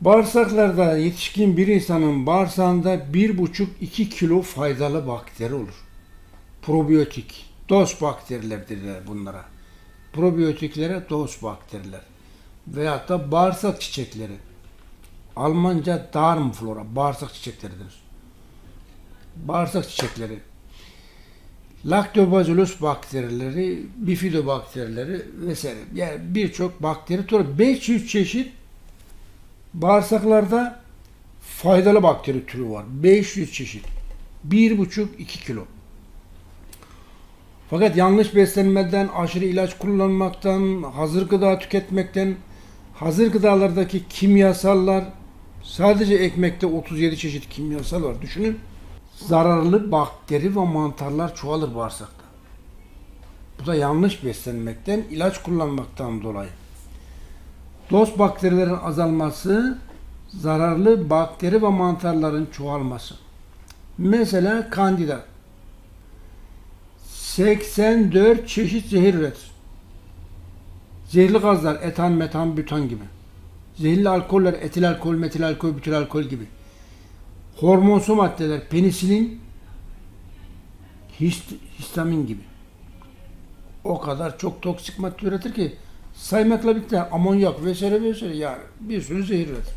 Bağırsaklarda yetişkin bir insanın bağırsağında 1,5-2 kilo faydalı bakteri olur. Probiyotik, doz bakteriler derler bunlara. Probiyotiklere doz bakteriler. Veyahut da bağırsak çiçekleri. Almanca Darmflora, bağırsak çiçekleridir. Bağırsak çiçekleri. Lactobacillus bakterileri, bifidobakterileri vesaire. Yani birçok bakteri türü 500 çeşit bağırsaklarda faydalı bakteri türü var. 500 çeşit. 1,5-2 kilo. Fakat yanlış beslenmeden, aşırı ilaç kullanmaktan, hazır gıda tüketmekten, hazır gıdalardaki kimyasallar, sadece ekmekte 37 çeşit kimyasal var. Düşünün. Zararlı bakteri ve mantarlar çoğalır bağırsakta. Bu da yanlış beslenmekten, ilaç kullanmaktan dolayı. Doz bakterilerin azalması, zararlı bakteri ve mantarların çoğalması. Mesela kandida. 84 çeşit zehir üretir. Zehirli gazlar, etan, metan, bütan gibi. Zehirli alkoller, etil alkol, metil alkol, bütil alkol gibi. Hormonsu maddeler, penisilin, hist, histamin gibi. O kadar çok toksik madde üretir ki saymakla bitti. Amonyak vesaire vesaire yani bir sürü zehir üretir.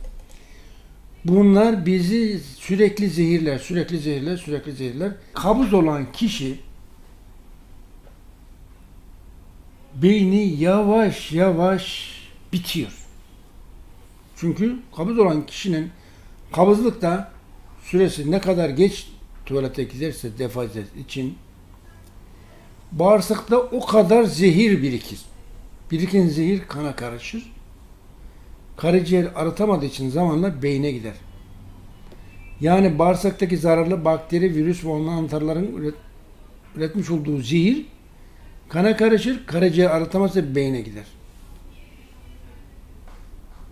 Bunlar bizi sürekli zehirler, sürekli zehirler, sürekli zehirler. Kabız olan kişi beyni yavaş yavaş bitiyor. Çünkü kabız olan kişinin kabızlıkta süresi ne kadar geç tuvalete giderse defazet için bağırsakta o kadar zehir birikir. Biriken zehir kana karışır. Karaciğer arıtamadığı için zamanla beyne gider. Yani bağırsaktaki zararlı bakteri, virüs ve mantarların üret- üretmiş olduğu zehir kana karışır, karaciğer arıtamazsa beyne gider.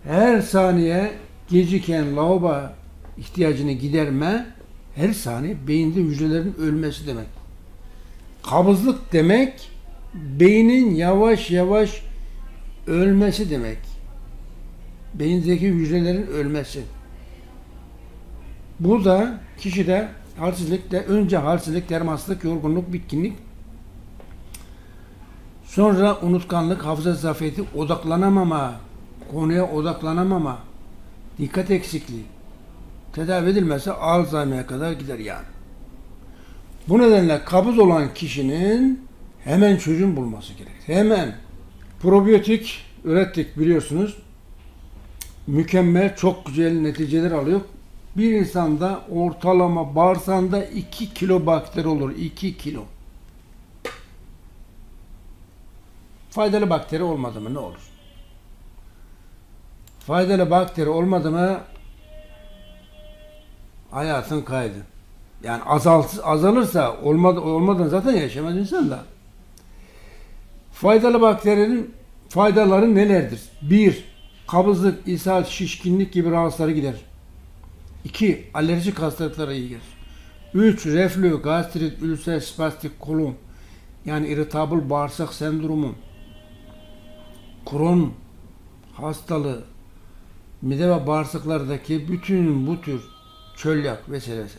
Her saniye geciken lavabo ihtiyacını giderme her saniye beyinde hücrelerin ölmesi demek. Kabızlık demek beynin yavaş yavaş ölmesi demek. Beyindeki hücrelerin ölmesi. Bu da kişide halsizlik de önce halsizlik, dermansızlık, yorgunluk, bitkinlik sonra unutkanlık, hafıza zafiyeti, odaklanamama, konuya odaklanamama, dikkat eksikliği tedavi edilmezse Alzheimer'e kadar gider yani. Bu nedenle kabız olan kişinin hemen çözüm bulması gerekir. Hemen probiyotik ürettik biliyorsunuz. Mükemmel, çok güzel neticeler alıyor. Bir insanda ortalama bağırsağında 2 kilo bakteri olur. 2 kilo. Faydalı bakteri olmadı mı ne olur? Faydalı bakteri olmadı mı hayatın kaydı. Yani azalt, azalırsa olmadı, olmadan zaten yaşamaz insan da. Faydalı bakterinin faydaları nelerdir? 1. Kabızlık, ishal, şişkinlik gibi rahatsızları gider. 2. Alerjik hastalıklara iyi gelir. 3. Reflü, gastrit, ülser, spastik kolon yani irritable bağırsak sendromu, Crohn hastalığı, mide ve bağırsaklardaki bütün bu tür çölyak vesairesi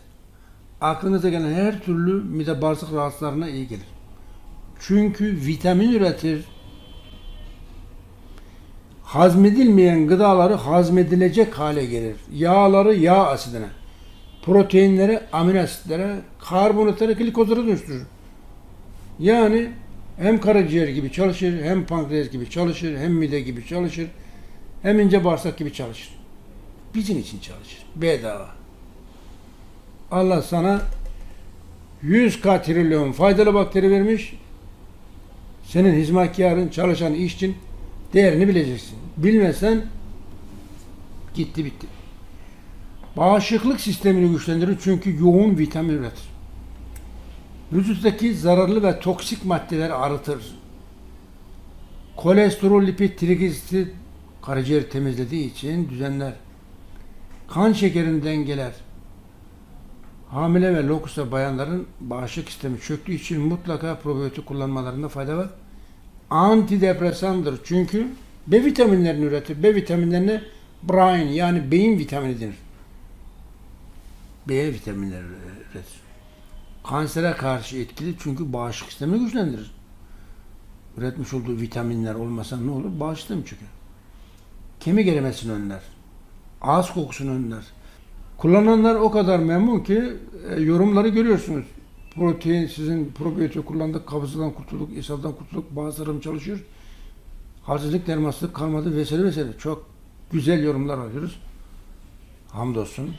aklınıza gelen her türlü mide bağırsak rahatsızlarına iyi gelir. Çünkü vitamin üretir. Hazmedilmeyen gıdaları hazmedilecek hale gelir. Yağları yağ asidine, proteinleri amino asitlere, karbonatları glikozlara dönüştürür. Yani hem karaciğer gibi çalışır, hem pankreas gibi çalışır, hem mide gibi çalışır, hem ince bağırsak gibi çalışır. Bizim için çalışır. Bedava. Allah sana 100 katrilyon faydalı bakteri vermiş. Senin hizmetkarın, çalışan işçin değerini bileceksin. Bilmezsen gitti bitti. Bağışıklık sistemini güçlendirir çünkü yoğun vitamin üretir. Vücuttaki zararlı ve toksik maddeleri arıtır. Kolesterol, lipid, trigliserit karaciğer temizlediği için düzenler. Kan şekerini dengeler. Hamile ve lokusta bayanların bağışıklık sistemi çöktüğü için mutlaka probiyotik kullanmalarında fayda var. Antidepresandır çünkü B vitaminlerini üretir. B vitaminlerini Brain yani beyin vitamini denir. B vitaminleri üretir. Kansere karşı etkili çünkü bağışıklık sistemini güçlendirir. Üretmiş olduğu vitaminler olmasa ne olur? Bağışıklık sistemi çöker. Kemik erimesini önler. Ağız kokusunu önler. Kullananlar o kadar memnun ki e, yorumları görüyorsunuz. Protein sizin probiyotik kullandık, kabızlıktan kurtulduk, ishalden kurtulduk, bazılarım çalışıyor. Halsizlik, dermasızlık kalmadı vesaire vesaire. Çok güzel yorumlar alıyoruz. Hamdolsun.